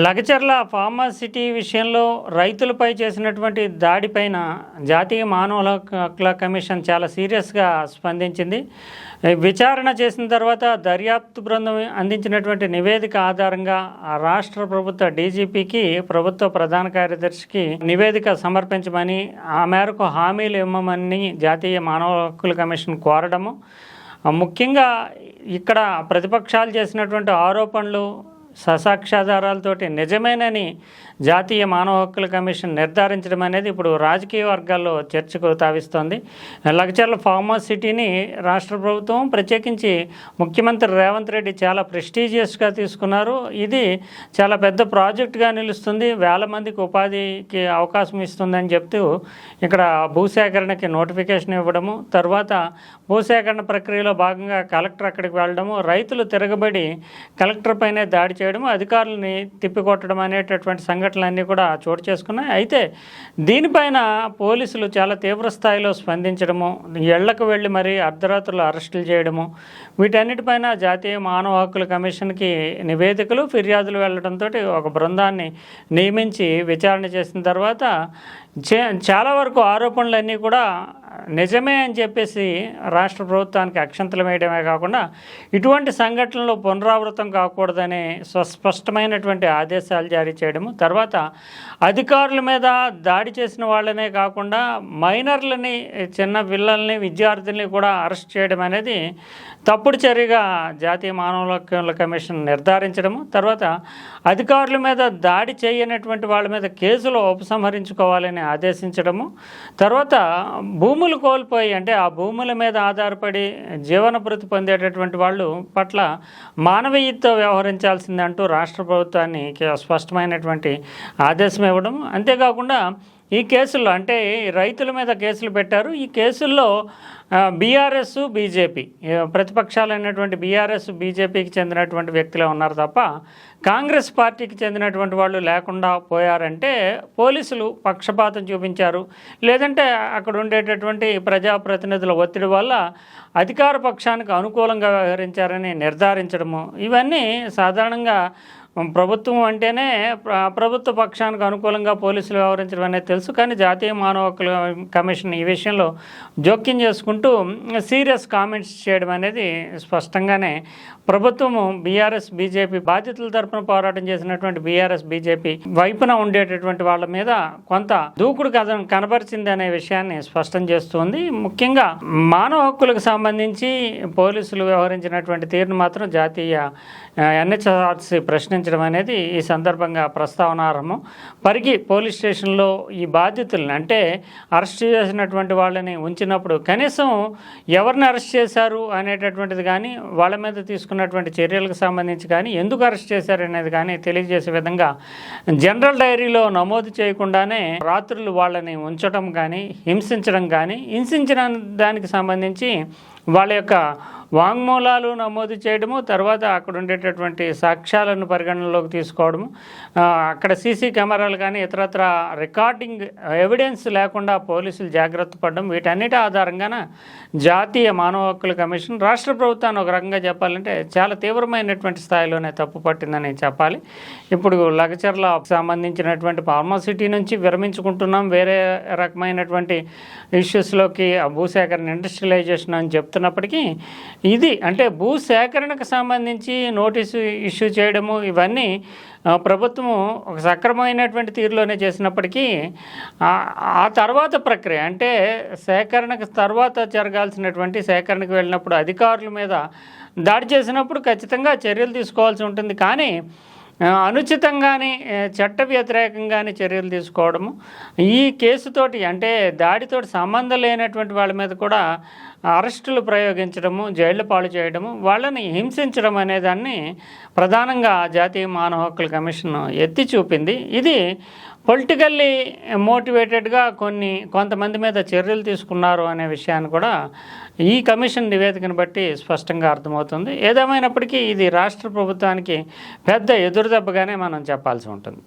Lagacharla pharma city విషయంలో రైతులపై చేసినటువంటి దాడిపైన జాతీయ మానవ హక్కుల కమిషన్ చాలా సీరియస్గా స్పందించింది. విచారణ చేసిన తర్వాత దర్యాప్తు బృందం అందించినటువంటి నివేదిక ఆధారంగా రాష్ట్ర ప్రభుత్వ డీజీపీకి ప్రభుత్వ ప్రధాన కార్యదర్శికి నివేదిక సమర్పించమని ఆ మేరకు హామీలు ఇవ్వమని జాతీయ మానవ హక్కుల కమిషన్ కోరడము. ముఖ్యంగా ఇక్కడ ప్రతిపక్షాలు చేసినటువంటి ఆరోపణలు ససాక్ష్యాధారాలతోటి నిజమేనని జాతీయ మానవ హక్కుల కమిషన్ నిర్ధారించడం అనేది ఇప్పుడు రాజకీయ వర్గాల్లో చర్చకు తావిస్తోంది. లక్చర్ల ఫార్మా సిటీని రాష్ట్ర ప్రభుత్వం ప్రత్యేకించి ముఖ్యమంత్రి రేవంత్ రెడ్డి చాలా ప్రెస్టీజియస్గా తీసుకున్నారు. ఇది చాలా పెద్ద ప్రాజెక్టుగా నిలుస్తుంది. వేల మందికి ఉపాధికి అవకాశం ఇస్తుందని చెప్తూ ఇక్కడ భూసేకరణకి నోటిఫికేషన్ ఇవ్వడము తర్వాత భూసేకరణ ప్రక్రియలో భాగంగా కలెక్టర్ అక్కడికి వెళ్ళడము రైతులు తిరగబడి కలెక్టర్ పైనే దాడి చేయడము అధికారులని తిప్పికొట్టడం అనేటటువంటి సంఘటనలన్నీ కూడా చోటు చేసుకున్నాయి. అయితే దీనిపైన పోలీసులు చాలా తీవ్ర స్థాయిలో స్పందించడము ఇళ్ళకు వెళ్ళి మరీ అర్ధరాత్రులు అరెస్టులు చేయడము వీటన్నిటిపైన జాతీయ మానవ హక్కుల కమిషన్కి నివేదికలు ఫిర్యాదులు వెళ్ళడంతో ఒక బృందాన్ని నియమించి విచారణ చేసిన తర్వాత చే- చాలా వరకు ఆరోపణలన్నీ కూడా నిజమే అని చెప్పేసి రాష్ట్ర ప్రభుత్వానికి అక్షంతలు వేయడమే కాకుండా ఇటువంటి సంఘటనలు పునరావృతం కాకూడదని స్పష్టమైనటువంటి ఆదేశాలు జారీ చేయడము తర్వాత అధికారుల మీద దాడి చేసిన వాళ్ళనే కాకుండా మైనర్లని చిన్న పిల్లల్ని విద్యార్థుల్ని కూడా అరెస్ట్ చేయడం అనేది తప్పుడు చర్యగా జాతీయ మానవ హక్కుల కమిషన్ నిర్ధారించడము తర్వాత అధికారుల మీద దాడి చేయనటువంటి వాళ్ళ మీద కేసులు ఉపసంహరించుకోవాలని ఆదేశించడము తర్వాత భూమి భూములు కోల్పోయి అంటే ఆ భూముల మీద ఆధారపడి జీవన భృతి పొందేటటువంటి వాళ్ళు పట్ల మానవీయతతో వ్యవహరించాల్సిందంటూ రాష్ట్ర ప్రభుత్వానికి స్పష్టమైనటువంటి ఆదేశం ఇవ్వడం. అంతేకాకుండా ఈ కేసుల్లో అంటే రైతుల మీద కేసులు పెట్టారు. ఈ కేసుల్లో బీఆర్ఎస్ బీజేపీ ప్రతిపక్షాలైనటువంటి బీఆర్ఎస్ బీజేపీకి చెందినటువంటి వ్యక్తులే ఉన్నారు తప్ప కాంగ్రెస్ పార్టీకి చెందినటువంటి వాళ్ళు లేకుండా పోయారంటే పోలీసులు పక్షపాతం చూపించారు. లేదంటే అక్కడ ఉండేటటువంటి ప్రజాప్రతినిధుల ఒత్తిడి వల్ల అధికార పక్షానికి అనుకూలంగా వ్యవహరించారని నిర్ధారించడము. ఇవన్నీ సాధారణంగా ప్రభుత్వం అంటేనే ప్రభుత్వ పక్షానికి అనుకూలంగా పోలీసులు వ్యవహరించడం అనేది తెలుసు కానీ జాతీయ మానవ హక్కుల కమిషన్ ఈ విషయంలో జోక్యం చేసుకుంటూ సీరియస్ కామెంట్స్ చేయడం అనేది స్పష్టంగానే ప్రభుత్వము బీఆర్ఎస్ బీజేపీ బాధ్యతల తరపున పోరాటం చేసినటువంటి బీఆర్ఎస్ బీజేపీ వైపున ఉండేటటువంటి వాళ్ళ మీద కొంత దూకుడు కథ కనబరిచింది అనే విషయాన్ని స్పష్టం చేస్తుంది. ముఖ్యంగా మానవ హక్కులకు సంబంధించి పోలీసులు వ్యవహరించినటువంటి తీరును మాత్రం జాతీయ ఎన్హెచ్ఆర్సీ ప్రశ్నించడం అనేది ఈ సందర్భంగా ప్రస్తావనార్హము. పరిగి పోలీస్ స్టేషన్లో ఈ బాధితులను అంటే అరెస్ట్ చేసినటువంటి వాళ్ళని ఉంచినప్పుడు కనీసం ఎవరిని అరెస్ట్ చేశారు అనేటటువంటిది కానీ వాళ్ళ మీద తీసుకున్నటువంటి చర్యలకు సంబంధించి కానీ ఎందుకు అరెస్ట్ చేశారు అనేది కానీ తెలియజేసే విధంగా జనరల్ డైరీలో నమోదు చేయకుండానే రాత్రులు వాళ్ళని ఉంచడం కానీ హింసించడం కానీ హింసించిన దానికి సంబంధించి వాళ్ళ యొక్క వాంగ్మూలాలు నమోదు చేయడము తర్వాత అక్కడ ఉండేటటువంటి సాక్ష్యాలను పరిగణనలోకి తీసుకోవడము అక్కడ సీసీ కెమెరాలు కానీ ఇతరత్ర రికార్డింగ్ ఎవిడెన్స్ లేకుండా పోలీసులు జాగ్రత్త పడడం వీటన్నిటి ఆధారంగాన జాతీయ మానవ హక్కుల కమిషన్ రాష్ట్ర ప్రభుత్వాన్ని ఒక రకంగా చెప్పాలంటే చాలా తీవ్రమైనటువంటి స్థాయిలోనే తప్పు పట్టిందని చెప్పాలి. ఇప్పుడు లగచర్ల సంబంధించినటువంటి ఫార్మాసిటీ నుంచి విరమించుకుంటున్నాం వేరే రకమైనటువంటి ఇష్యూస్లోకి ఆ భూసేకరణ ఇండస్ట్రియలైజేషన్ అని చెప్తున్నప్పటికీ ఇది అంటే భూ సేకరణకు సంబంధించి నోటీసు ఇష్యూ చేయడము ఇవన్నీ ప్రభుత్వము ఒక సక్రమమైనటువంటి తీరులోనే చేసినప్పటికీ ఆ- తర్వాత ప్రక్రియ అంటే సేకరణకు తర్వాత జరగాల్సినటువంటి సేకరణకు వెళ్ళినప్పుడు అధికారుల మీద దాడి చేసినప్పుడు ఖచ్చితంగా చర్యలు తీసుకోవాల్సి ఉంటుంది. కానీ అనుచితంగానే చట్ట వ్యతిరేకంగానే చర్యలు తీసుకోవడము ఈ కేసుతోటి అంటే దాడితోటి సంబంధం లేనటువంటి వాళ్ళ మీద కూడా అరెస్టులు ప్రయోగించడము జైళ్ళ పాలు చేయడము వాళ్ళని హింసించడం అనే దాన్ని ప్రధానంగా జాతీయ మానవ హక్కుల కమిషన్ ఎత్తి చూపింది. ఇది పొలిటికల్లీ మోటివేటెడ్గా కొన్ని కొంతమంది మీద చర్యలు తీసుకున్నారు అనే విషయాన్ని కూడా ఈ కమిషన్ నివేదికను బట్టి స్పష్టంగా అర్థమవుతుంది. ఏదేమైనప్పటికీ ఇది రాష్ట్ర ప్రభుత్వానికి పెద్ద ఎదురుదెబ్బగానే మనం చెప్పాల్సి ఉంటుంది.